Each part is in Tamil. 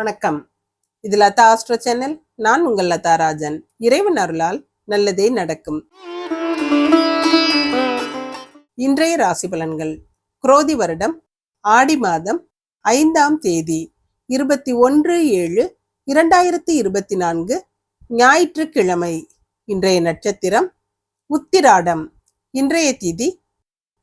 வணக்கம். இது லதா ஆஸ்ட்ரோ சேனல். நான் உங்கள் லதா ராஜன். இறைவன் அருளால் நல்லதே நடக்கும். இன்றைய ராசி பலன்கள். குரோதி வருடம் ஆடி மாதம் ஐந்தாம் தேதி இருபத்தி ஒன்று ஏழு இரண்டாயிரத்தி இருபத்தி நான்கு ஞாயிற்றுக்கிழமை. இன்றைய நட்சத்திரம் உத்திராடம். இன்றைய திதி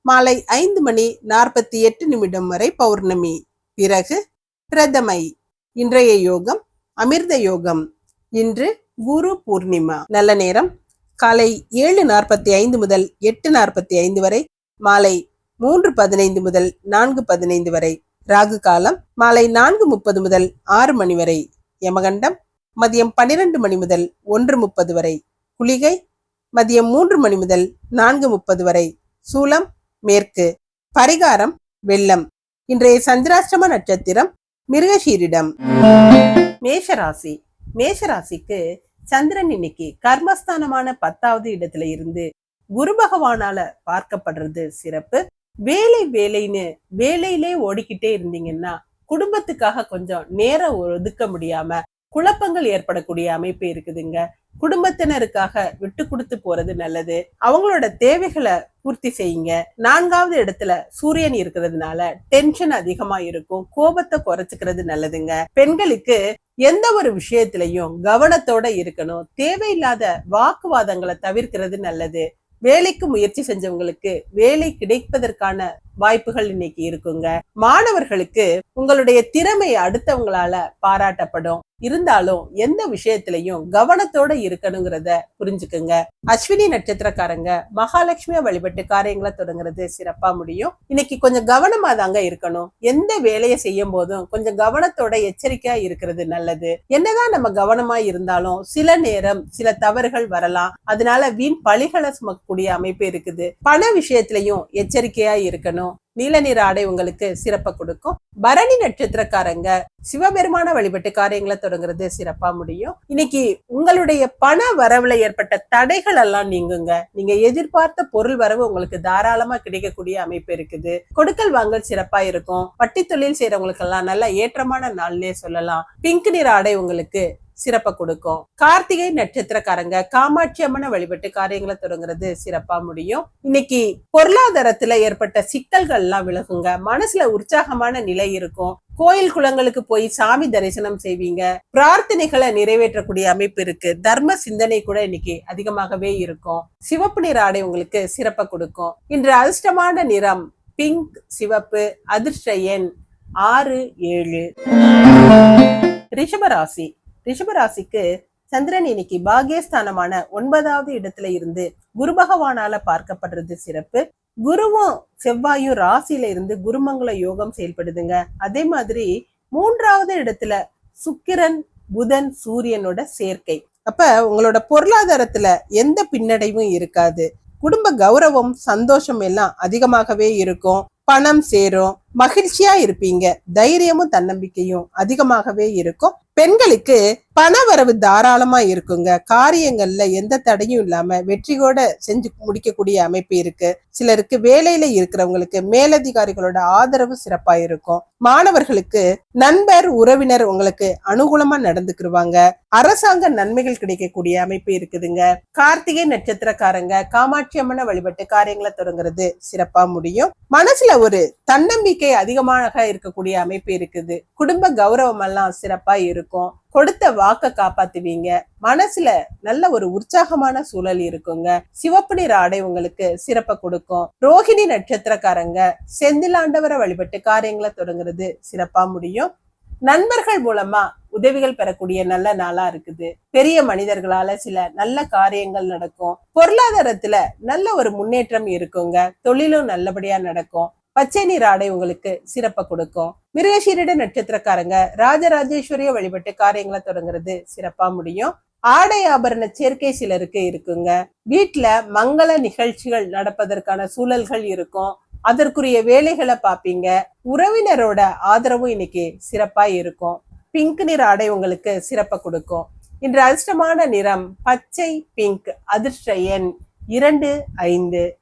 மாலை ஐந்து மணி நாற்பத்தி எட்டு நிமிடம் வரை பௌர்ணமி. பிறகு பிரதமை. இன்றைய யோகம் அமிர்த யோகம். இன்று குரு பூர்ணிமா. நல்ல நேரம். காலை ஏழு நாற்பத்தி ஐந்து முதல் எட்டு நாற்பத்தி ஐந்து வரை மாலை மூன்று பதினைந்து முதல் நான்கு பதினைந்து வரை ராகு காலம் மாலை நான்கு முப்பது முதல் ஆறு மணி வரை யமகண்டம் மதியம் பன்னிரண்டு மணி முதல் ஒன்று முப்பது வரை குளிகை மதியம் மூன்று மணி முதல் நான்கு முப்பது வரை சூலம் மேற்கு பரிகாரம் வெள்ளம். இன்றைய சந்திராஷ்டம நட்சத்திரம் மிருகஷீரிடம் மேஷராசி. மேஷராசிக்கு சந்திரன் இன்னைக்கு கர்மஸ்தானமான பத்தாவது இடத்துல இருந்து குரு பகவானால பார்க்கப்படுறது சிறப்பு. வேலை வேலைன்னு வேலையிலே ஓடிக்கிட்டே இருந்தீங்கன்னா குடும்பத்துக்காக கொஞ்சம் நேரம் ஒதுக்க முடியாம குழப்பங்கள் ஏற்படக்கூடிய அமைப்பு இருக்குதுங்க. குடும்பத்தினருக்காக விட்டு கொடுத்து போறது நல்லது. அவங்களோட தேவைகளை பூர்த்தி செய்யுங்க. நான்காவது இடத்துல சூரியன் இருக்கிறதுனால டென்ஷன் அதிகமா இருக்கும். கோபத்தை குறைச்சுக்கிறது நல்லதுங்க. பெண்களுக்கு எந்த ஒரு விஷயத்திலையும் கவனத்தோட இருக்கணும். தேவையில்லாத வாக்குவாதங்களை தவிர்க்கிறது நல்லது. வேலைக்கு முயற்சி செஞ்சவங்களுக்கு வேலை கிடைப்பதற்கான வாய்ப்புகள் இன்னைக்கு இருக்குங்க. மாணவர்களுக்கு உங்களுடைய திறமை அடுத்தவங்களால பாராட்டப்படும். இருந்தாலும் எந்த விஷயத்திலையும் கவனத்தோட இருக்கணுங்கிறத புரிஞ்சுக்குங்க. அஸ்வினி நட்சத்திரக்காரங்க மகாலட்சுமியா வழிபட்டு காரியங்களை தொடங்குறது சிறப்பா முடியும். இன்னைக்கு கொஞ்சம் கவனமா தாங்க இருக்கணும். எந்த வேலையை செய்யும் போதும் கொஞ்சம் கவனத்தோட எச்சரிக்கையா இருக்கிறது நல்லது. என்னதான் நம்ம கவனமா இருந்தாலும் சில நேரம் சில தவறுகள் வரலாம். அதனால வீண் பழிகளை சுமக்கக்கூடிய அமைப்பு இருக்குது. பண விஷயத்திலையும் எச்சரிக்கையா இருக்கணும். நீல நிற ஆடை உங்களுக்கு சிறப்பை கொடுக்கும். பரணி நட்சத்திரக்காரங்க சிவபெருமான வழிபட்டு காரியங்களை தொடங்குறது சிறப்பா முடியும். இன்னைக்கு உங்களுடைய பண வரவுல ஏற்பட்ட தடைகள் எல்லாம் நீங்குங்க. நீங்க எதிர்பார்த்த பொருள் வரவு உங்களுக்கு தாராளமா கிடைக்கக்கூடிய அமைப்பு இருக்குது. கொடுக்கல் வாங்கல் சிறப்பா இருக்கும். வட்டி தொழில் செய்யறவங்களுக்கு எல்லாம் நல்ல ஏற்றமான நாள்னே சொல்லலாம். பிங்க் நிற ஆடை உங்களுக்கு சிறப்பை கொடுக்கும். கார்த்திகை நட்சத்திரக்காரங்க காமாட்சி அம்மனை வழிபட்டு காரியங்களை தொடங்குறது சிறப்பா முடியும். இன்னைக்கு பொருளாதாரத்துல ஏற்பட்ட சிக்கல்கள் எல்லாம் விலகுங்க. மனசுல உற்சாகமான நிலை இருக்கும். கோயில் குளங்களுக்கு போய் சாமி தரிசனம் செய்வீங்க. பிரார்த்தனைகளை நிறைவேற்றக்கூடிய அமைப்பு இருக்கு. தர்ம சிந்தனை கூட இன்னைக்கு அதிகமாகவே இருக்கும். சிவப்பு நிற ஆடை உங்களுக்கு சிறப்பை கொடுக்கும். இன்று அதிர்ஷ்டமான நிறம் பிங்க் சிவப்பு அதிர்ஷ்ட எண் ஆறு ஏழு. ரிஷபராசி ரிஷபராசிக்கு சந்திரன் இன்னைக்கு பாகியஸ்தானமான ஒன்பதாவது இடத்துல இருந்து குரு பகவானால பார்க்கப்படுறது சிறப்பு. குருவும் செவ்வாயும் ராசியில இருந்து குருமங்கள யோகம் செயல்படுதுங்க. அதே மாதிரி மூன்றாவது இடத்துல சுக்கிரன் புதன் சூரியனோட சேர்க்கை. அப்ப உங்களோட பொருளாதாரத்துல எந்த பின்னடைவும் இருக்காது. குடும்ப கௌரவம் சந்தோஷம் எல்லாம் அதிகமாகவே இருக்கும். பணம் சேரும். மகிழ்ச்சியா இருப்பீங்க. தைரியமும் தன்னம்பிக்கையும் அதிகமாகவே இருக்கும். பெண்களுக்கு பணவரவு தாராளமா இருக்குங்க. காரியங்கள்ல எந்த தடையும் இல்லாம வெற்றியோட செஞ்சு முடிக்கக்கூடிய அமைப்பு இருக்கு. சிலருக்கு வேலையில இருக்கிறவங்களுக்கு மேலதிகாரிகளோட ஆதரவு சிறப்பா இருக்கும். மாணவர்களுக்கு நண்பர் உறவினர் உங்களுக்கு அனுகூலமா நடந்துக்கிருவாங்க. அரசாங்க நன்மைகள் கிடைக்கக்கூடிய அமைப்பு இருக்குதுங்க. கார்த்திகை நட்சத்திரக்காரங்க காமாட்சி அம்மனை வழிபட்டு காரியங்களை தொடங்குறது சிறப்பா முடியும். மனசுல ஒரு தன்னம்பிக்கை அதிகமாக இருக்கக்கூடிய அமைப்பு இருக்குது. குடும்ப கௌரவம் எல்லாம் சிறப்பா இருக்கும். கொடுத்த வாக்க காப்பாத்துவீங்க. மனசுல நல்ல ஒரு உற்சாகமான சூழல் இருக்குங்க. சிவப்பு நிற ஆடை உங்களுக்கு சிறப்ப கொடுக்கும். ரோஹிணி நட்சத்திரக்காரங்க செந்திலாண்டவரை வழிபட்டு காரியங்களை தொடங்குறது சிறப்பா முடியும். நண்பர்கள் மூலமா உதவிகள் பெறக்கூடிய நல்ல நாளா இருக்குது. பெரிய மனிதர்களால சில நல்ல காரியங்கள் நடக்கும். பொருளாதாரத்துல நல்ல ஒரு முன்னேற்றம் இருக்குங்க. தொழிலும் நல்லபடியா நடக்கும். பச்சை நீர் ஆடை உங்களுக்கு சிறப்பை கொடுக்கும். மிருகசீரிட நட்சத்திரக்காரங்க ராஜராஜேஸ்வரிய வழிபட்டு காரியங்களை தொடங்குறது சிறப்பா முடியும். ஆடை ஆபரண சேர்க்கை சிலருக்கு இருக்குங்க. வீட்டுல மங்கள நிகழ்ச்சிகள் நடப்பதற்கான சூழல்கள் இருக்கும். அதற்குரிய வேலைகளை பார்ப்பீங்க உறவினரோட ஆதரவும் இன்னைக்கு சிறப்பா இருக்கும். பிங்க் நிற ஆடை உங்களுக்கு சிறப்பை கொடுக்கும். இன்று அதிர்ஷ்டமான நிறம் பச்சை பிங்க் அதிர்ஷ்ட எண் இரண்டு ஐந்து.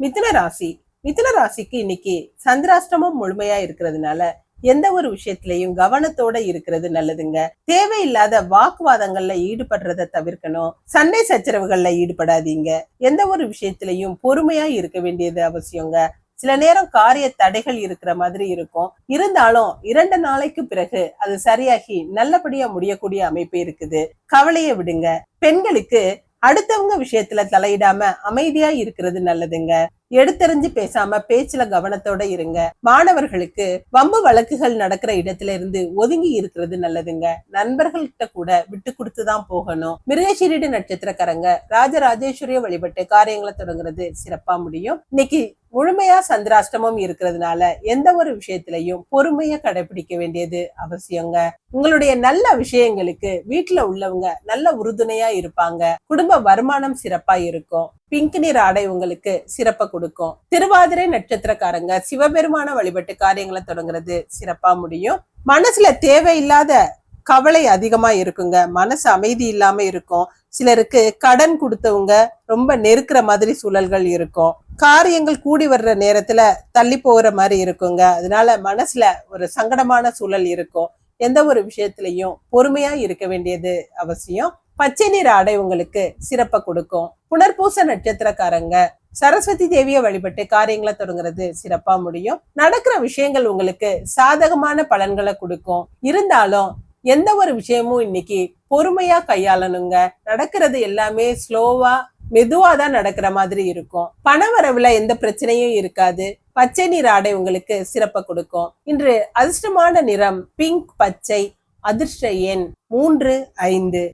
மிதுன ராசி. மிதுன ராசிக்கு இன்னைக்கு சந்திராஷ்டமம் முழுமையா இருக்கிறதுனால எந்த ஒரு விஷயத்திலையும் கவனத்தோட இருக்கிறது நல்லதுங்க. தேவையில்லாத வாக்குவாதங்கள்ல ஈடுபடுறத தவிர்க்கணும். சண்டை சச்சரவுகள்ல ஈடுபடாதீங்க. எந்த ஒரு விஷயத்திலையும் பொறுமையா இருக்க வேண்டியது அவசியங்க. சில நேரம் காரிய தடைகள் இருக்கிற மாதிரி இருக்கும். இருந்தாலும் இரண்டு நாளைக்கு பிறகு அது சரியாகி நல்லபடியா முடியக்கூடிய அமைப்பு இருக்குது. கவலையை விடுங்க. பெண்களுக்கு அடுத்தவங்க விஷயத்துல தலையிடாம அமைதியா இருக்கிறது நல்லதுங்க. எடுத்தறிஞ்சு பேசாம பேச்சுல கவனத்தோட இருங்க. மாணவர்களுக்கு வம்பு வழக்குகள் நடக்கிற இடத்துல இருந்து ஒதுங்கி இருக்கிறது நல்லதுங்க. நண்பர்கள்கிட்ட கூட விட்டு கொடுத்துதான் போகணும். மிருகசீரிடு நட்சத்திரக்காரங்க ராஜராஜேஸ்வரிய வழிபட்டு காரியங்களை தொடங்குறது சிறப்பா முடியும். இன்னைக்கு முழுமையா சந்திராஷ்டமம் இருக்கிறதுனால எந்த ஒரு விஷயத்திலையும் பொறுமையா கடைபிடிக்க வேண்டியது அவசியங்க. உங்களுடைய நல்ல விஷயங்களுக்கு வீட்டுல உள்ளவங்க நல்ல உறுதுணையா இருப்பாங்க. குடும்ப வருமானம் சிறப்பா இருக்கும். பிங்க் நிற ஆடை உங்களுக்கு சிறப்பை கொடுக்கும். திருவாதிரை நட்சத்திரக்காரங்க சிவபெருமான வழிபட்டு காரியங்களை தொடங்குறது சிறப்பா முடியும். மனசுல தேவையில்லாத கவலை அதிகமா இருக்குங்க. மனசு அமைதி இல்லாம இருக்கும். சிலருக்கு கடன் கொடுத்தவங்க ரொம்ப நெருக்கிற மாதிரி சூழல்கள் இருக்கும். காரியங்கள் கூடி வர்ற நேரத்துல தள்ளி போகிற மாதிரி இருக்குங்க. அதனால மனசுல ஒரு சங்கடமான சூழல் இருக்கும். எந்த ஒரு விஷயத்திலையும் பொறுமையா இருக்க வேண்டியது அவசியம். பச்சை நிற ஆடை உங்களுக்கு சிறப்பை கொடுக்கும். புனர்பூச நட்சத்திரக்காரங்க சரஸ்வதி தேவியை வழிபட்டு காரியங்களை தொடங்குறது சிறப்பா முடியும். நடக்கிற விஷயங்கள் உங்களுக்கு சாதகமான பலன்களை கொடுக்கும். இருந்தாலும் எந்த ஒரு விஷயமும் இன்னைக்கு பொறுமையா கையாளணுங்க. நடக்கிறது எல்லாமே ஸ்லோவா மெதுவா தான் நடக்கிற மாதிரி இருக்கும். பணவரவுல எந்த பிரச்சனையும் இருக்காது. பச்சை நிற ஆடை உங்களுக்கு சிறப்பை கொடுக்கும். இன்று அதிர்ஷ்டமான நிறம் பிங்க் பச்சை. அதிர்ஷ்ட எண் மூன்று ஐந்து.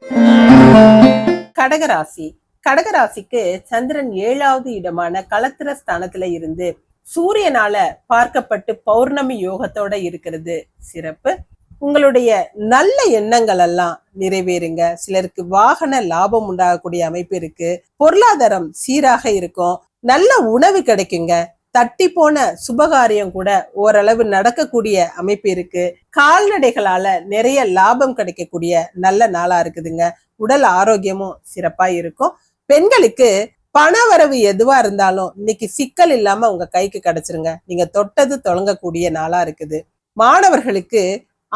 கடகராசி. கடகராசிக்கு சந்திரன் ஏழாவது இடமான களத்திர ஸ்தானத்துல இருந்து சூரியனால பார்க்கப்பட்டு பௌர்ணமி யோகத்தோட இருக்கிறது. சிறப்பு. உங்களுடைய நல்ல எண்ணங்கள் எல்லாம் நிறைவேறுங்க. சிலருக்கு வாகன லாபம் உண்டாகக்கூடிய அமைப்பு இருக்கு. பொருளாதாரம் சீராக இருக்கும். நல்ல உணவு கிடைக்குங்க. தட்டி போன சுபகாரியம் கூட ஓரளவு நடக்கக்கூடிய அமைப்பு இருக்கு. கால்நடைகளால நிறைய லாபம் கிடைக்கக்கூடிய நல்ல நாளா இருக்குதுங்க. உடல் ஆரோக்கியமும் சிறப்பா இருக்கும். பெண்களுக்கு பண வரவு எதுவா இருந்தாலும் இன்னைக்கு சிக்கல் இல்லாம உங்க கைக்கு கிடைச்சிருங்க. நீங்க தொட்டது தொடங்கக்கூடிய நாளா இருக்குது. மாணவர்களுக்கு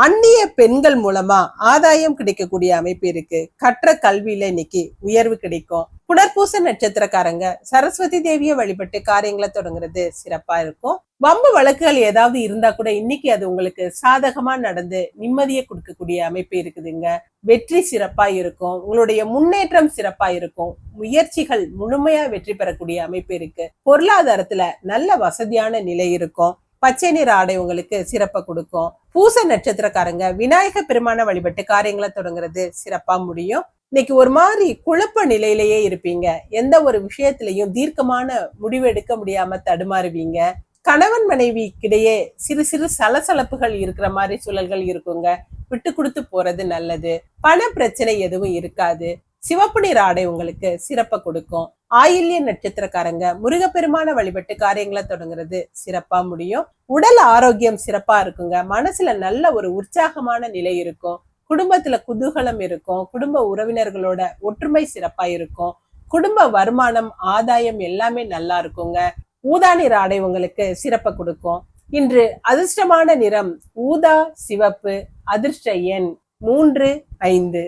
அந்நிய பெண்கள் மூலமா ஆதாயம் கிடைக்கக்கூடிய அமைப்பு இருக்கு. கற்ற கல்வியில இன்னைக்கு உயர்வு கிடைக்கும். புனர்பூச நட்சத்திரக்காரங்க சரஸ்வதி தேவியை வழிபட்டு காரியங்களை தொடங்குறது சிறப்பா இருக்கும். வம்பு வழக்குகள் ஏதாவது இருந்தா கூட இன்னைக்கு அது உங்களுக்கு சாதகமா நடந்து நிம்மதியை கொடுக்கக்கூடிய அமைப்பு இருக்குதுங்க. வெற்றி சிறப்பா இருக்கும். உங்களுடைய முன்னேற்றம் சிறப்பா இருக்கும். முயற்சிகள் முழுமையா வெற்றி பெறக்கூடிய அமைப்பு இருக்கு. பொருளாதாரத்துல நல்ல வசதியான நிலை இருக்கும். பச்சை நிற ஆடை உங்களுக்கு சிறப்பை கொடுக்கும். பூச நட்சத்திரக்காரங்க விநாயக பெருமான வழிபட்டு காரியங்களை தொடங்குறது சிறப்பா முடியும். இன்னைக்கு ஒரு மாதிரி குழப்ப நிலையிலேயே இருப்பீங்க. எந்த ஒரு விஷயத்திலையும் தீர்க்கமான முடிவு எடுக்க முடியாம தடுமாறுவீங்க. கணவன் மனைவிக்கிடையே சிறு சிறு சலசலப்புகள் இருக்கிற மாதிரி சூழல்கள் இருக்குங்க. விட்டு கொடுத்து போறது நல்லது. பண பிரச்சனை எதுவும் இருக்காது. சிவப்பு நிற ஆடை உங்களுக்கு சிறப்பை கொடுக்கும். ஆயில்ய நட்சத்திரக்காரங்க முருகப்பெருமான வழிபட்டு காரியங்களை தொடங்குறது சிறப்பா முடியும். உடல் ஆரோக்கியம் சிறப்பா இருக்குங்க. மனசுல நல்ல ஒரு உற்சாகமான நிலை இருக்கும். குடும்பத்துல குதூகலம் இருக்கும். குடும்ப உறவினர்களோட ஒற்றுமை சிறப்பா இருக்கும். குடும்ப வருமானம் ஆதாயம் எல்லாமே நல்லா இருக்குங்க. ஊதா நிற ஆடை உங்களுக்கு சிறப்பை கொடுக்கும். இன்று அதிர்ஷ்டமான நிறம் ஊதா சிவப்பு அதிர்ஷ்ட எண் மூன்று ஐந்து.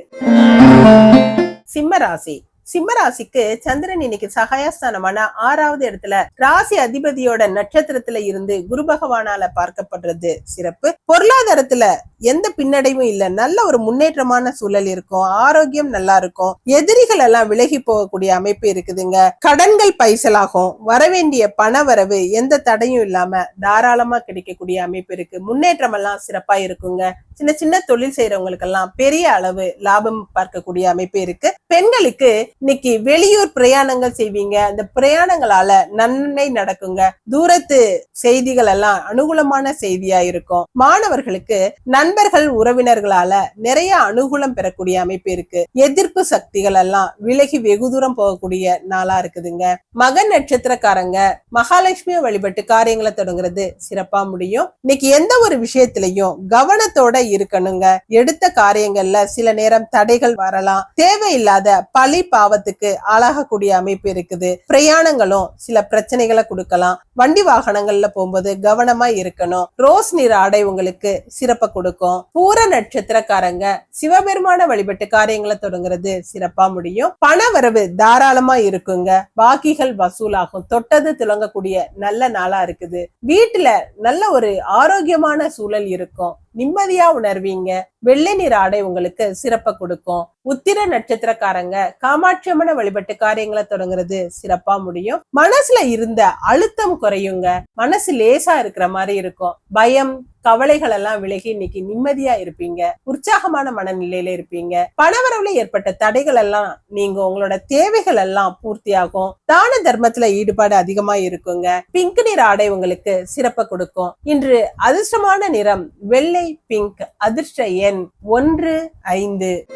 சிம்மராசி சிம்மராசிக்கு சந்திரன் இன்னைக்கு சகாயஸ்தானமான ஆறாவது இடத்துல ராசி அதிபதியோட நட்சத்திரத்துல இருந்து குரு பகவானால பார்க்கப்படுறது சிறப்பு. பொருளாதாரத்துல எந்த பின்னடைவும் இல்ல. நல்ல ஒரு முன்னேற்றமான சூழல் இருக்கும். ஆரோக்கியம் நல்லா இருக்கும். எதிரிகள் எல்லாம் விலகி போகக்கூடிய அமைப்பு இருக்குதுங்க. கடன்கள் பைசலாகும். வரவேண்டிய பண வரவு எந்த தடையும் இல்லாம தாராளமா கிடைக்கக்கூடிய அமைப்பு இருக்கு. முன்னேற்றம் எல்லாம் சிறப்பா இருக்குங்க. சின்ன சின்ன தொழில் செய்யறவங்களுக்கு எல்லாம் பெரிய அளவு லாபம் பார்க்கக்கூடிய அமைப்பு இருக்கு. பெண்களுக்கு இன்னைக்கு வெளியூர் பிரயாணங்கள் செய்வீங்க. அந்த பிரயாணங்களால நன்மை நடக்குங்க. தூரத்து செய்திகள் எல்லாம் அனுகூலமான செய்தியா இருக்கும். மாணவர்களுக்கு நண்பர்கள் உறவினர்களால நிறைய அனுகூலம் பெறக்கூடிய அமைப்பு இருக்கு. எதிர்ப்பு சக்திகள் எல்லாம் விலகி வெகு தூரம் போகக்கூடிய நாளா இருக்குதுங்க. மகன் நட்சத்திரக்காரங்க மகாலட்சுமியை வழிபட்டு காரியங்களை தொடங்குறது சிறப்பா முடியும். இன்னைக்கு எந்த ஒரு விஷயத்திலையும் கவனத்தோட இருக்கணுங்க. எடுத்த காரியங்கள்ல சில நேரம் தடைகள் வரலாம். தேவையில்லாத பழி பாவத்துக்கு ஆளாகக்கூடிய அமைப்பு இருக்குது. பிரயாணங்களும் சில பிரச்சனைகளை கொடுக்கலாம். வண்டி வாகனங்கள்ல போகும்போது கவனமா இருக்கணும். ரோஸ் நிற ஆடை உங்களுக்கு சிறப்பை கொடுக்கும். பூர நட்சத்திரக்காரங்க சிவபெருமான வழிபட்டு காரியங்களை தொடங்குறது சிறப்பா முடியும். பண வரவு தாராளமா இருக்குங்க. பாக்கிகள் வசூலாகும். தொட்டது துளங்கக்கூடிய நல்ல நாளா இருக்குது. வீட்டுல நல்ல ஒரு ஆரோக்கியமான சூழல் இருக்கும். நிம்மதியா உணர்வீங்க. வெள்ளை நிற ஆடை உங்களுக்கு சிறப்பை கொடுக்கும். உத்திர நட்சத்திரக்காரங்க காமாட்சி அம்மனை வழிபட்டு காரியங்களை தொடங்குறது சிறப்பா முடியும். மனசுல இருந்த அழுத்தம் குறையுங்க. மனசு லேசா இருக்கிற மாதிரி இருக்கும். பயம் கவலைகள் எல்லாம் விலகி இன்னைக்கு நிம்மதியா இருப்பீங்க. உற்சாகமான மனநிலையில இருப்பீங்க. பணவரவுல ஏற்பட்ட தடைகள் எல்லாம் நீங்க உங்களோட தேவைகள் எல்லாம் பூர்த்தியாகும். தான தர்மத்துல ஈடுபாடு அதிகமா இருக்குங்க. பிங்க் நிற ஆடை உங்களுக்கு சிறப்ப கொடுக்கும். இன்று அதிர்ஷ்டமான நிறம் வெள்ளை பிங்க் அதிர்ஷ்ட எண் ஒன்று ஐந்து.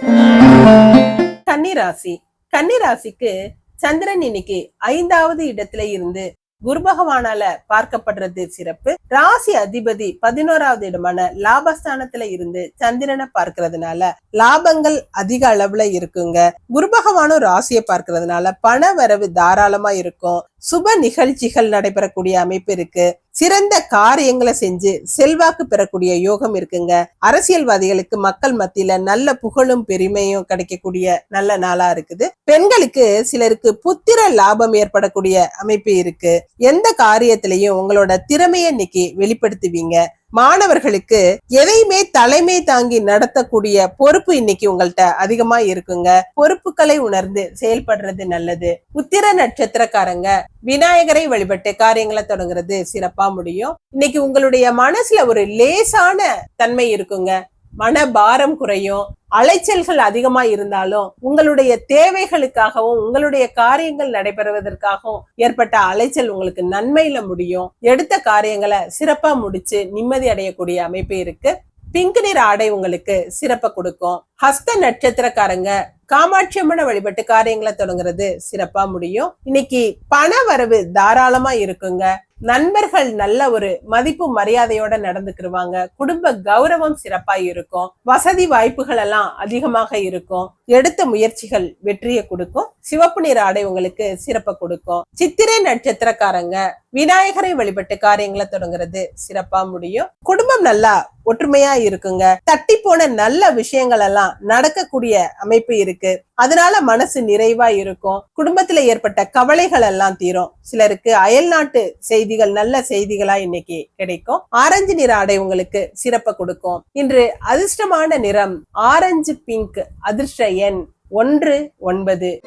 கன்னிராசி. கன்னிராசிக்கு சந்திரன் இன்னைக்கு ஐந்தாவது இடத்துல இருந்து குரு பகவானால பார்க்கப்படுறது சிறப்பு. ராசி அதிபதி பதினோராவது இடமான லாபஸ்தானத்துல இருந்து சந்திரனை பார்க்கறதுனால லாபங்கள் அதிக அளவுல இருக்குங்க. குரு பகவானும் ராசியை பார்க்கறதுனால பண வரவு தாராளமா இருக்கும். சுப நிகழ்ச்சிகள் நடைபெறக்கூடிய அமைப்பு இருக்கு. சிறந்த காரியங்களை செஞ்சு செல்வாக்கு பெறக்கூடிய யோகம் இருக்குங்க. அரசியல்வாதிகளுக்கு மக்கள் மத்தியில நல்ல புகழும் பெருமையும் கிடைக்கக்கூடிய நல்ல நாளா இருக்குது. பெண்களுக்கு சிலருக்கு புத்திர லாபம் ஏற்படக்கூடிய அமைப்பு இருக்கு. எந்த காரியத்திலையும் உங்களோட திறமையை இன்னைக்கு வெளிப்படுத்துவீங்க. மாணவர்களுக்கு எதையுமே தலைமை தாங்கி நடத்தக்கூடிய பொறுப்பு இன்னைக்கு உங்கள்ட்ட அதிகமா இருக்குங்க. பொறுப்புகளை உணர்ந்து செயல்படுறது நல்லது. உத்திர நட்சத்திரக்காரங்க விநாயகரை வழிபட்டு காரியங்களை தொடங்குறது சிறப்பா முடியும். இன்னைக்கு உங்களுடைய மனசுல ஒரு லேசான தன்மை இருக்குங்க. மன பாரம் குறையும் அலைச்சல்கள் அதிகமா இருந்தாலும் உங்களுடைய தேவைகளுக்காகவும் உங்களுடைய காரியங்கள் நடைபெறுவதற்காகவும் ஏற்பட்ட அலைச்சல் உங்களுக்கு நன்மையில முடியும். எடுத்த காரியங்களை சிறப்பா முடிச்சு நிம்மதி அடையக்கூடிய அமைப்பு இருக்கு. பிங்க் நிற ஆடை உங்களுக்கு சிறப்பை கொடுக்கும். ஹஸ்த நட்சத்திரக்காரங்க காமாட்சி அம்மனை வழிபட்டு காரியங்களை தொடங்குறது சிறப்பா முடியும். இன்னைக்கு பண வரவு தாராளமா இருக்குங்க. நண்பர்கள் நல்ல ஒரு மதிப்பு மரியாதையோட நடந்துக்கிருவாங்க. குடும்ப கௌரவம் சிறப்பா இருக்கும். வசதி வாய்ப்புகள் எல்லாம் அதிகமாக இருக்கும். எடுத்த முயற்சிகள் வெற்றியை கொடுக்கும். சிவப்பு நிற ஆடை உங்களுக்கு சிறப்பை கொடுக்கும். சித்திரை நட்சத்திரக்காரங்க விநாயகரை வழிபட்டு காரியங்களை தொடங்குறது சிறப்பா முடியும். குடும்பம் நல்லா ஒற்றுமையா இருக்குங்க. தட்டி போன நல்ல விஷயங்கள் எல்லாம் நடக்கக்கூடிய அமைப்பு இருக்கு. அதனால மனசு நிறைவா இருக்கும். குடும்பத்துல ஏற்பட்ட கவலைகள் எல்லாம் தீரும். சிலருக்கு அயல் நாட்டு செய்திகள் நல்ல செய்திகளா இன்னைக்கு கிடைக்கும். ஆரஞ்சு நிற ஆடை உங்களுக்கு சிறப்பை கொடுக்கும். இன்று அதிர்ஷ்டமான நிறம் ஆரஞ்சு பிங்க் அதிர்ஷ்ட எண் ஒன்று ஒன்பது.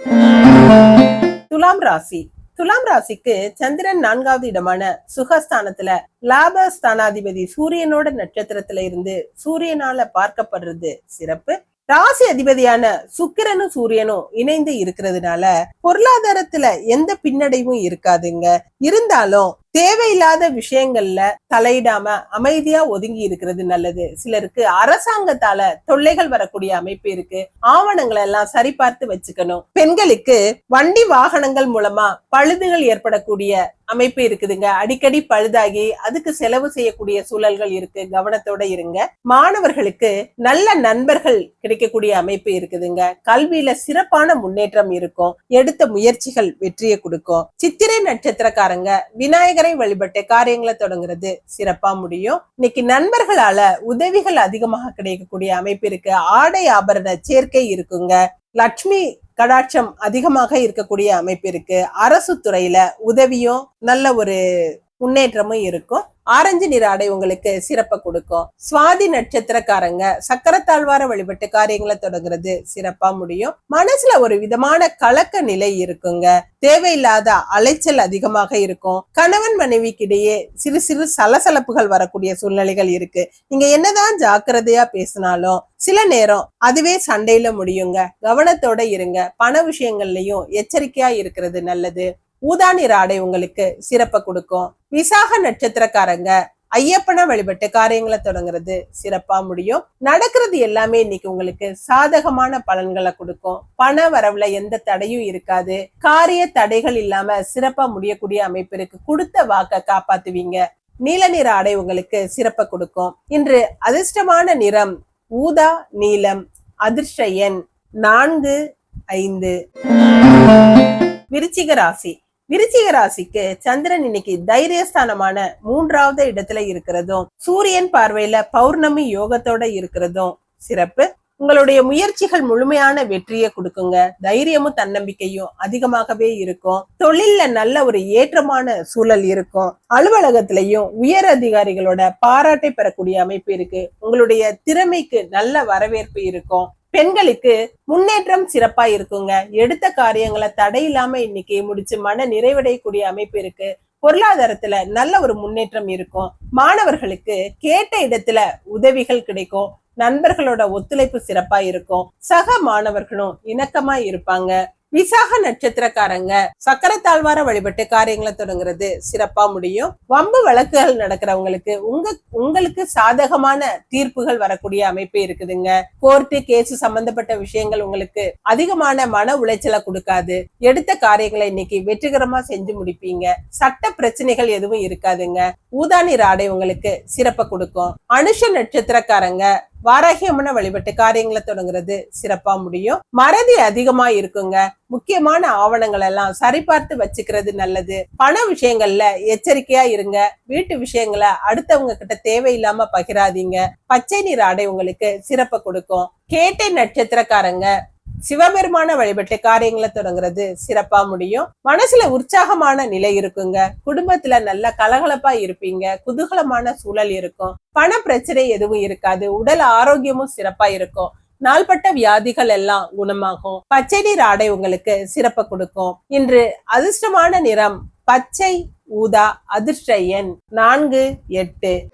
துலாம் ராசி. துலாம் ராசிக்கு சந்திரன் நான்காவது இடமான சுகஸ்தானத்துல லாபஸ்தானாதிபதி சூரியனோட நட்சத்திரத்துல இருந்து சூரியனால பார்க்கப்படுறது சிறப்பு. ராசி அதிபதியான சுக்கிரனும் சூரியனும் இணைந்து இருக்கிறதுனால பொருளாதாரத்துல எந்த பின்னடைவும் இருக்காதுங்க. இருந்தாலும் தேவையில்லாத விஷயங்கள்ல தலையிடாம அமைதியா ஒதுங்கி இருக்கிறது நல்லது. சிலருக்கு அரசாங்கத்தால தொல்லைகள் வரக்கூடிய அமைப்பு இருக்கு. ஆவணங்களை எல்லாம் சரிபார்த்து வச்சுக்கணும். பெண்களுக்கு வண்டி வாகனங்கள் மூலமா பழுதுகள் ஏற்படக்கூடிய அமைப்பு இருக்குதுங்க. அடிக்கடி பழுதாகி அதுக்கு செலவு செய்யக்கூடிய சூழல்கள் இருக்கு. கவனத்தோட இருங்க. மாணவர்களுக்கு நல்ல நண்பர்கள் கிடைக்கக்கூடிய அமைப்பு இருக்குதுங்க. கல்வியில சிறப்பான முன்னேற்றம் இருக்கும். எடுத்த முயற்சிகள் வெற்றியை கொடுக்கும். சித்திரை நட்சத்திரக்காரங்க விநாயகர் வழிபட்டு காரியங்களை தொடங்குறது சிறப்பா முடியும். இன்னைக்கு நண்பர்களால உதவிகள் அதிகமாக கிடைக்கக்கூடிய அமைப்பு இருக்கு. ஆடை ஆபரண சேர்க்கை இருக்குங்க. லட்சுமி கடாட்சம் அதிகமாக இருக்கக்கூடிய அமைப்பு இருக்கு. அரசு துறையில உதவியும் நல்ல ஒரு முன்னேற்றமும் இருக்கும். ஆரஞ்சு நிற ஆடை உங்களுக்கு சிறப்பை கொடுக்கும். சுவாதி நட்சத்திரக்காரங்க சக்கரத்தாழ்வார வழிபட்டு காரியங்களை தொடங்குறது சிறப்பா முடியும். மனசுல ஒரு விதமான கலக்க நிலை இருக்குங்க. தேவையில்லாத அலைச்சல் அதிகமாக இருக்கும். கணவன் மனைவிக்கிடையே சிறு சிறு சலசலப்புகள் வரக்கூடிய சூழ்நிலைகள் இருக்கு. நீங்க என்னதான் ஜாக்கிரதையா பேசினாலும் சில நேரம் அதுவே சண்டையில முடியுங்க. கவனத்தோட இருங்க. பண விஷயங்கள்லயும் எச்சரிக்கையா இருக்கிறது நல்லது. ஊதா நிற ஆடை உங்களுக்கு சிறப்பை கொடுக்கும். விசாக நட்சத்திரக்காரங்க ஐயப்பனை வழிபட்டு காரியங்களை தொடங்குறது சிறப்பா முடியும். நடக்கிறது எல்லாமே இன்னைக்கு உங்களுக்கு சாதகமான பலன்களை கொடுக்கும். பண வரவுல எந்த தடையும் இருக்காது. காரிய தடைகள் இல்லாம சிறப்பா முடியக்கூடிய அமைப்பு இருக்கு. கொடுத்த வாக்க காப்பாத்துவீங்க. நீல நிற ஆடை உங்களுக்கு சிறப்பை கொடுக்கும். இன்று அதிர்ஷ்டமான நிறம் ஊதா நீலம் அதிர்ஷ்ட எண் நான்கு ஐந்து. விருச்சிக ராசி. விருச்சிக ராசிக்கு சந்திரன் இன்னைக்கு தைரியஸ்தானமான மூன்றாவது இடத்துல இருக்கிறதும் சூரியன் பார்வையில பௌர்ணமி யோகத்தோட இருக்கிறதும் சிறப்பு. உங்களுடைய முயற்சிகள் முழுமையான வெற்றியை கொடுக்குங்க. தைரியமும் தன்னம்பிக்கையும் அதிகமாகவே இருக்கும். தொழில்ல நல்ல ஒரு ஏற்றமான சூழல் இருக்கும். அலுவலகத்திலையும் உயர் அதிகாரிகளோட பாராட்டை பெறக்கூடிய அமைப்பு இருக்கு. உங்களுடைய திறமைக்கு நல்ல வரவேற்பு இருக்கும். பெண்களுக்கு முன்னேற்றம் சிறப்பா இருக்குங்க. எடுத்த காரியங்களை தடையில்லாம இன்னைக்கு முடிச்சு மன நிறைவடையக்கூடிய அமைப்பு இருக்கு. பொருளாதாரத்துல நல்ல ஒரு முன்னேற்றம் இருக்கும். மாணவர்களுக்கு கேட்ட இடத்துல உதவிகள் கிடைக்கும். நண்பர்களோட ஒத்துழைப்பு சிறப்பா இருக்கும். சக மாணவர்களும் இணக்கமா இருப்பாங்க. விசாக நட்சத்திரக்காரங்க சக்கர தாழ்வார வழிபட்டு காரியங்களை தொடங்குறது சிறப்பா முடியும். வம்பு வழக்குகள் நடக்கிறவங்களுக்கு உங்க உங்களுக்கு சாதகமான தீர்ப்புகள் வரக்கூடிய அமைப்பு இருக்குதுங்க. கோர்ட்டு கேஸ் சம்பந்தப்பட்ட விஷயங்கள் உங்களுக்கு அதிகமான மன உளைச்சலை கொடுக்காது. எடுத்த காரியங்களை இன்னைக்கு வெற்றிகரமா செஞ்சு முடிப்பீங்க. சட்ட பிரச்சனைகள் எதுவும் இருக்காதுங்க. ஊதானி ராடை உங்களுக்கு சிறப்பை கொடுக்கும். அனுஷ நட்சத்திரக்காரங்க வாராகி அம்மனை வழிபட்டு காரியங்களை தொடங்குறது சிறப்பா முடியும். மறதி அதிகமா இருக்குங்க. முக்கியமான ஆவணங்கள் எல்லாம் சரிபார்த்து வச்சுக்கிறது நல்லது. பண விஷயங்கள்ல எச்சரிக்கையா இருங்க. வீட்டு விஷயங்களை அடுத்தவங்க கிட்ட தேவையில்லாம பகிராதீங்க. பச்சை நீர் ஆடை உங்களுக்கு சிறப்பை கொடுக்கும். கேட்டை நட்சத்திரக்காரங்க சிவபெருமான வழிபட்டு காரியங்களை தொடங்குறது சிறப்பா முடியும். மனசுல உற்சாகமான நிலை இருக்குங்க. குடும்பத்துல நல்ல கலகலப்பா இருப்பீங்க. குதூகலமான சூழல் இருக்கும். பண பிரச்சனை எதுவும் இருக்காது. உடல் ஆரோக்கியமும் சிறப்பா இருக்கும். நாள்பட்ட வியாதிகள் எல்லாம் குணமாகும். பச்சை நீர் ஆடை உங்களுக்கு சிறப்பை கொடுக்கும். இன்று அதிர்ஷ்டமான நிறம் பச்சை ஊதா அதிர்ஷ்ட எண் நான்கு எட்டு.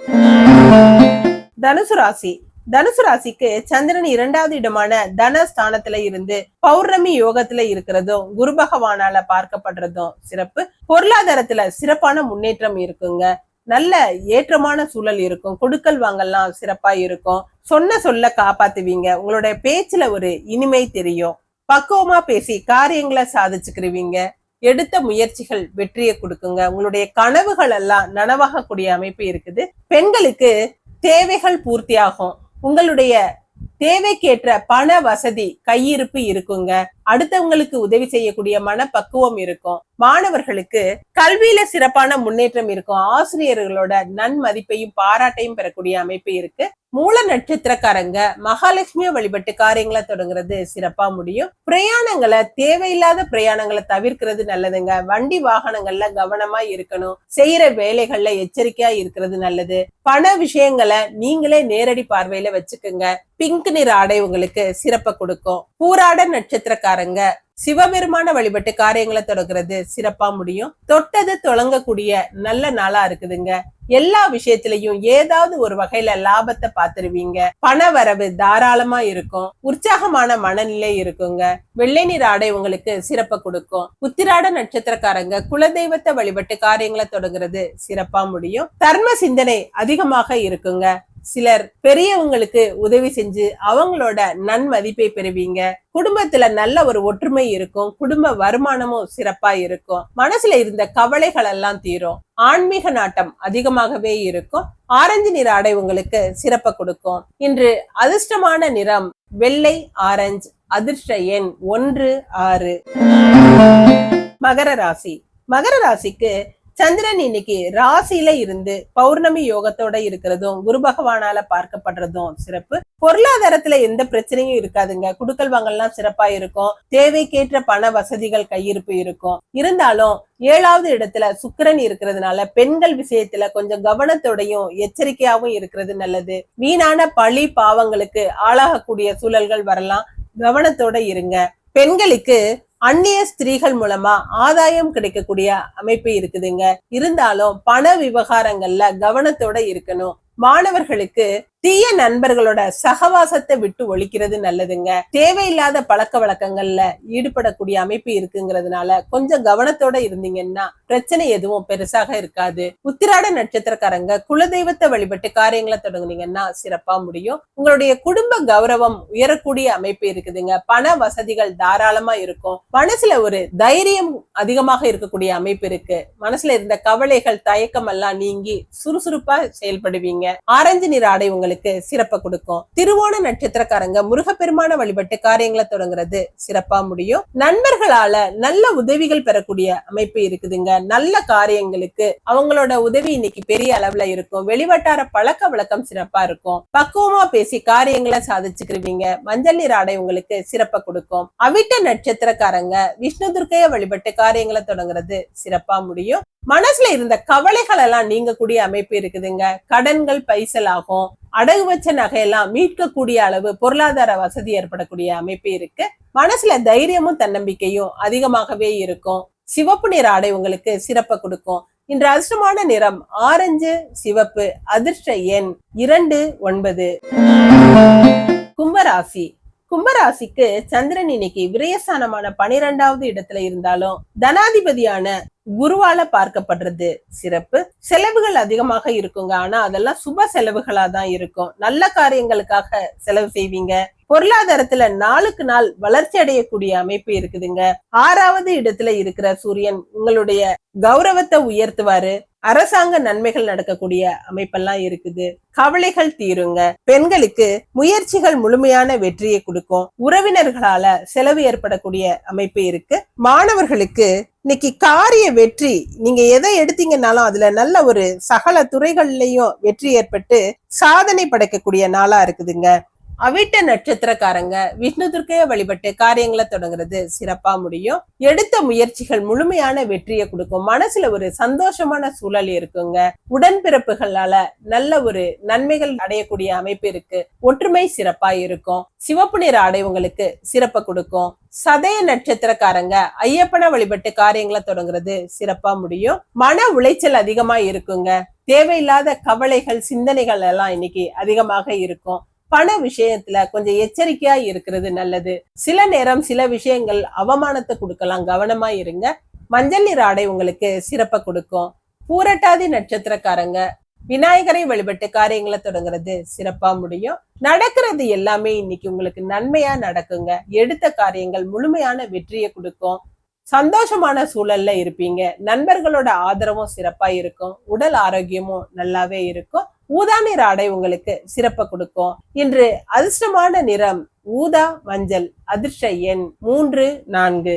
தனுசு ராசி. தனுசு ராசிக்கு சந்திரன் இரண்டாவது இடமான தன ஸ்தானத்துல இருந்து பௌர்ணமி யோகத்துல இருக்கிறதும் குரு பகவானால பார்க்கப்படுறதும் சிறப்பு. பொருளாதாரத்துல சிறப்பான முன்னேற்றம் இருக்குங்க. நல்ல ஏற்றமான சூழல் இருக்கும். கொடுக்கல் வாங்கல்லாம் சிறப்பா இருக்கும். சொன்ன சொல்ல காப்பாத்துவீங்க. உங்களுடைய பேச்சுல ஒரு இனிமை தெரியும். பக்குவமா பேசி காரியங்களை சாதிச்சுக்கிருவீங்க. எடுத்த முயற்சிகள் வெற்றியை கொடுக்குங்க. உங்களுடைய கனவுகள் எல்லாம் நனவாகக்கூடிய அமைப்பு இருக்குது. பெண்களுக்கு தேவைகள் பூர்த்தியாகும். உங்களுடைய தேவைக்கேற்ற பண வசதி கையிருப்பு இருக்குங்க. அடுத்தவங்களுக்கு உதவி செய்யக்கூடிய மனப்பக்குவம் இருக்கும். மாணவர்களுக்கு கல்வியில சிறப்பான முன்னேற்றம் இருக்கும். ஆசிரியர்களோட நன்மதிப்பையும் பாராட்டையும் பெறக்கூடிய அமைப்பு இருக்கு. மூல நட்சத்திரக்காரங்க மகாலட்சுமியை வழிபட்டு காரியங்களை தொடங்குறது சிறப்பா முடியும். பிரயாணங்களை தேவையில்லாத பிரயாணங்களை தவிர்க்கிறது நல்லதுங்க. வண்டி வாகனங்கள்ல கவனமா இருக்கணும். செய்யற வேலைகள்ல எச்சரிக்கையா இருக்கிறது நல்லது. பண விஷயங்களை நீங்களே நேரடி பார்வையில வச்சுக்கோங்க. பிங்க் நிற ஆடை உங்களுக்கு சிறப்பை கொடுக்கும். பூராட நட்சத்திரக்காரங்க சிவபெருமான வழிபட்டு காரியங்களை தொடங்குறது சிறப்பா முடியும். தொட்டது தொடங்கக்கூடிய நல்ல நாளா இருக்குதுங்க. எல்லா விஷயத்திலையும் ஏதாவது ஒரு வகையில லாபத்தை பாத்துருவீங்க பண வரவு தாராளமா இருக்கும். உற்சாகமான மனநிலை இருக்குங்க. வெள்ளை நீர் ஆடை உங்களுக்கு சிறப்பை கொடுக்கும். உத்திராட நட்சத்திரக்காரங்க குலதெய்வத்தை வழிபட்டு காரியங்களை தொடங்குறது சிறப்பா முடியும். தர்ம சிந்தனை அதிகமாக இருக்குங்க. சிலர் பெரியவங்களுக்கு உதவி செஞ்சு அவங்களோட நன்மதிப்பை பெறுவீங்க. குடும்பத்துல நல்ல ஒரு ஒற்றுமை இருக்கும். குடும்ப வருமானமும் சிறப்பா இருக்கும். மனசுல இருந்த கவலைகள் எல்லாம் தீரும். ஆன்மீக நாட்டம் அதிகமாகவே இருக்கும். ஆரஞ்சு நிற ஆடை உங்களுக்கு சிறப்பை கொடுக்கும். இன்று அதிர்ஷ்டமான நிறம் வெள்ளை ஆரஞ்சு. அதிர்ஷ்ட எண் ஒன்று ஆறு. மகர ராசி. மகர ராசிக்கு சந்திரன் இன்னைக்கு ராசியில இருந்து பௌர்ணமி யோகத்தோட இருக்கிறதும் குரு பகவானால பார்க்கப்படுறதும் சிறப்பு. பொருளாதாரத்துல எந்த பிரச்சனையும் இருக்காதுங்க. குடுக்கல் வாங்கல்லாம் சிறப்பா இருக்கும். தேவைக்கேற்ற பண வசதிகள் கையிருப்பு இருக்கும். இருந்தாலும் ஏழாவது இடத்துல சுக்கிரன் இருக்கிறதுனால பெண்கள் விஷயத்துல கொஞ்சம் கவனத்தோடையும் எச்சரிக்கையாவும் இருக்கிறது நல்லது. வீணான பழி பாவங்களுக்கு ஆளாகக்கூடிய சூழல்கள் வரலாம். கவனத்தோட இருங்க. பெண்களுக்கு அந்நிய ஸ்திரீகள் மூலமா ஆதாயம் கிடைக்கக்கூடிய அமைப்பு இருக்குதுங்க. இருந்தாலும் பண விவகாரங்கள்ல கவனத்தோட இருக்கணும். மாணவர்களுக்கு தீய நண்பர்களோட சகவாசத்தை விட்டு ஒழிக்கிறது நல்லதுங்க. தேவையில்லாத பழக்க வழக்கங்கள்ல ஈடுபடக்கூடிய அமைப்பு இருக்குங்கிறதுனால கொஞ்சம் கவனத்தோட இருந்தீங்கன்னா பிரச்சனை எதுவும் பெருசாக இருக்காது. உத்திராட நட்சத்திரக்காரங்க குலதெய்வத்தை வழிபட்டு காரியங்களை தொடங்குனீங்கன்னா சிறப்பா முடியும். உங்களுடைய குடும்ப கௌரவம் உயரக்கூடிய அமைப்பு இருக்குதுங்க. பண வசதிகள் தாராளமா இருக்கும். மனசுல ஒரு தைரியம் அதிகமாக இருக்கக்கூடிய அமைப்பு இருக்கு. மனசுல இருந்த கவலைகள் தயக்கம் எல்லாம் நீங்கி சுறுசுறுப்பா செயல்படுவீங்க. ஆரஞ்சு நிற ஆடை உங்களுக்கு உங்களுக்கு சிறப்பை கொடுக்கும். திருவோண நட்சத்திரக்காரங்க முருகப்பெருமான வழிபட்டு காரியங்களை தொடங்குறது சிறப்பா முடியும். நண்பர்களால நல்ல உதவிகள் பெறக்கூடிய அமைப்பு இருக்குதுங்க. நல்ல காரியங்களுக்கு அவங்களோட உதவி இன்னைக்கு பெரிய அளவுல இருக்கும். வெளிவட்டார பழக்க வழக்கம் சிறப்பா இருக்கும். பக்குவமா பேசி காரியங்களை சாதிச்சுக்கிருவீங்க. மஞ்சள் நீர் ஆடை உங்களுக்கு சிறப்பை கொடுக்கும். அவிட்ட நட்சத்திரக்காரங்க விஷ்ணு துர்க்கைய வழிபட்டு காரியங்களை தொடங்குறது சிறப்பா முடியும். மனசுல இருந்த கவலைகள் எல்லாம் நீங்க கூடிய அமைப்பு இருக்குதுங்க. கடன்கள் பைசல் ஆகும். அடகு வச்ச நகையெல்லாம் மீட்கக்கூடிய அளவு பொருளாதார வசதி ஏற்படக்கூடிய அமைப்பு இருக்கு. மனசுல தைரியமும் தன்னம்பிக்கையும் அதிகமாகவே இருக்கும். சிவப்பு நிற ஆடை உங்களுக்கு சிறப்பை கொடுக்கும். இன்று அதிர்ஷ்டமான நிறம் ஆரஞ்சு சிவப்பு அதிர்ஷ்ட எண் இரண்டு ஒன்பது. கும்பராசி. கும்பராசிக்கு சந்திரன் இன்னைக்கு விரயஸ்தானமான பனிரெண்டாவது இடத்துல இருந்தாலும் தனாதிபதியான குருவால பார்க்கப்படுறது சிறப்பு. செலவுகள் அதிகமாக இருக்குங்க. ஆனா அதெல்லாம் சுப செலவுகளா தான் இருக்கும். நல்ல காரியங்களுக்காக செலவு செய்வீங்க. பொருளாதாரத்துல நாளுக்கு நாள் வளர்ச்சி அடையக்கூடிய அமைப்பு இருக்குதுங்க. ஆறாவது இடத்துல இருக்கிற சூரியன் உங்களுடைய கௌரவத்தை உயர்த்துவாரு. அரசாங்க நன்மைகள் நடக்கக்கூடிய அமைப்பெல்லாம் இருக்குது. கவலைகள் தீருங்க. பெண்களுக்கு முயற்சிகள் முழுமையான வெற்றியை கொடுக்கும். உறவினர்களால செலவு ஏற்படக்கூடிய அமைப்பு இருக்கு. மாணவர்களுக்கு இன்னைக்கு காரிய வெற்றி நீங்க எதை எடுத்தீங்கன்னாலும் அதுல நல்ல ஒரு சகல துறைகள்லயும் வெற்றி ஏற்பட்டு சாதனை படைக்கக்கூடிய நாளா இருக்குதுங்க. அவிட்ட நட்சத்திரக்காரங்க விஷ்ணு துர்க்கைய வழிபட்டு காரியங்களை தொடங்குறது சிறப்பா முடியும். எடுத்த முயற்சிகள் முழுமையான வெற்றியை கொடுக்கும். மனசுல ஒரு சந்தோஷமான சூழல் இருக்குங்க. உடன்பிறப்புகளால நல்ல ஒரு நன்மைகள் அடையக்கூடிய அமைப்பு இருக்கு. ஒற்றுமை சிறப்பா இருக்கும். சிவப்பு நிற அடைவங்களுக்கு சிறப்பை கொடுக்கும். சதய நட்சத்திரக்காரங்க ஐயப்பனை வழிபட்டு காரியங்களை தொடங்குறது சிறப்பா முடியும். மன உளைச்சல் அதிகமா இருக்குங்க. தேவையில்லாத கவலைகள் சிந்தனைகள் எல்லாம் இன்னைக்கு அதிகமாக இருக்கும். பண விஷயத்துல கொஞ்சம் எச்சரிக்கையா இருக்கிறது நல்லது. சில நேரம் சில விஷயங்கள் அவமானத்தை கொடுக்கலாம். கவனமா இருங்க. மஞ்சள் நிற ஆடை உங்களுக்கு சிறப்பை கொடுக்கும். பூரட்டாதி நட்சத்திரக்காரங்க விநாயகரை வழிபட்டு காரியங்களை தொடங்குறது சிறப்பா முடியும். நடக்கிறது எல்லாமே இன்னைக்கு உங்களுக்கு நன்மையா நடக்குங்க. எடுத்த காரியங்கள் முழுமையான வெற்றியை கொடுக்கும். சந்தோஷமான சூழல்ல இருப்பீங்க. நண்பர்களோட ஆதரவும் சிறப்பா இருக்கும். உடல் ஆரோக்கியமும் நல்லாவே இருக்கும். ஊதா நிற ஆடை உங்களுக்கு சிறப்ப கொடுக்கும். இன்று அதிர்ஷ்டமான நிறம் ஊதா மஞ்சள் அதிர்ஷ்ட எண் மூன்று நான்கு.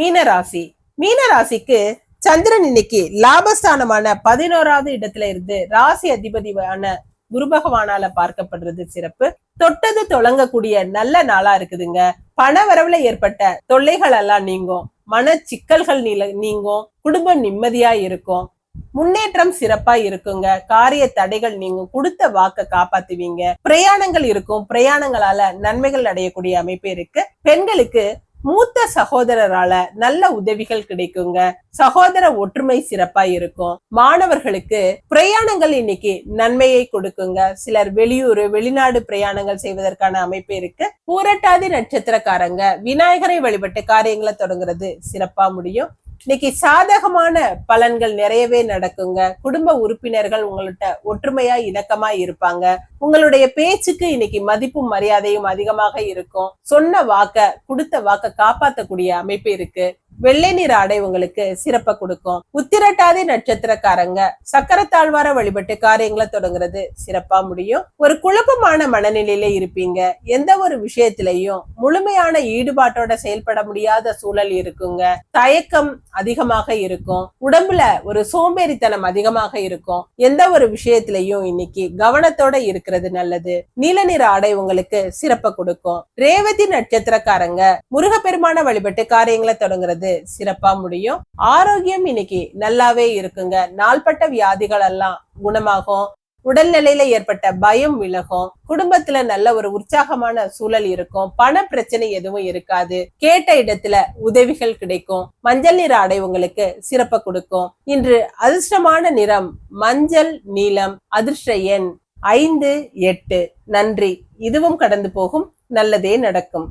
மீனராசி. மீனராசிக்கு சந்திரன் இன்னைக்கு லாபஸ்தானமான பதினோராவது இடத்துல இருந்து ராசி அதிபதியான குரு பகவானால பார்க்கப்படுறது சிறப்பு. தொட்டது தொடங்கக்கூடிய நல்ல நாளா இருக்குதுங்க. பண வரவுல ஏற்பட்ட தொல்லைகள் எல்லாம் நீங்கும். மன சிக்கல்கள் நீங்கும். குடும்பம் நிம்மதியா இருக்கும். முன்னேற்றம் சிறப்பா இருக்குங்க. காரிய தடைகள் நீங்க கொடுத்த வாக்க காப்பாத்துவீங்க. பிரயாணங்கள் இருக்கும். பிரயாணங்களால நன்மைகள் அடையக்கூடிய அமைப்பு இருக்கு. பெண்களுக்கு மூத்த சகோதரரால நல்ல உதவிகள் கிடைக்குங்க. சகோதர ஒற்றுமை சிறப்பா இருக்கும். மாணவர்களுக்கு பிரயாணங்கள் இன்னைக்கு நன்மையை கொடுக்குங்க. சிலர் வெளியூர் வெளிநாடு பிரயாணங்கள் செய்வதற்கான அமைப்பு இருக்கு. பூரட்டாதி நட்சத்திரக்காரங்க விநாயகரை வழிபட்டு காரியங்களை தொடங்குறது சிறப்பா முடியும். இன்னைக்கு சாதகமான பலன்கள் நிறையவே நடக்குங்க. குடும்ப உறுப்பினர்கள் உங்கள்கிட்ட ஒற்றுமையா இணக்கமா இருப்பாங்க. உங்களுடைய பேச்சுக்கு இன்னைக்கு மதிப்பும் மரியாதையும் அதிகமாக இருக்கும். சொன்ன வாக்க கொடுத்த வாக்க காப்பாத்தக்கூடிய அமைப்பு இருக்கு. வெள்ளை நிற ஆடை உங்களுக்கு சிறப்ப கொடுக்கும். உத்திரட்டாதி நட்சத்திரக்காரங்க சக்கரத்தாழ்வார வழிபட்டு காரியங்களை தொடங்குறது சிறப்பா முடியும். ஒரு குழப்பமான மனநிலையில இருப்பீங்க. எந்த ஒரு விஷயத்திலையும் முழுமையான ஈடுபாட்டோட செயல்பட முடியாத சூழல் இருக்குங்க. தயக்கம் அதிகமாக இருக்கும். உடம்புல ஒரு சோம்பேறித்தனம் அதிகமாக இருக்கும். எந்த ஒரு விஷயத்திலையும் இன்னைக்கு கவனத்தோட இருக்கிறது நல்லது. நீல நிற ஆடை உங்களுக்கு சிறப்ப கொடுக்கும். ரேவதி நட்சத்திரக்காரங்க முருகப்பெருமான வழிபட்டு காரியங்களை தொடங்குறது சிறப்பா முடியும். ஆரோக்கியம் இன்னைக்கு நல்லாவே இருக்குங்க. நாள்பட்ட வியாதிகள் எல்லாம் குணமாகும். உடல்நிலையில ஏற்பட்ட பயம் விலகும். குடும்பத்துல நல்ல ஒரு உற்சாகமான சூழல் இருக்கும். பண பிரச்சனை எதுவும் இருக்காது. கேட்ட இடத்துல உதவிகள் கிடைக்கும். மஞ்சள் நிற ஆடை உங்களுக்கு சிறப்ப கொடுக்கும். இன்று அதிர்ஷ்டமான நிறம் மஞ்சள் நீலம் அதிர்ஷ்ட எண் ஐந்து எட்டு. நன்றி. இதுவும் கடந்து போகும். நல்லதே நடக்கும்.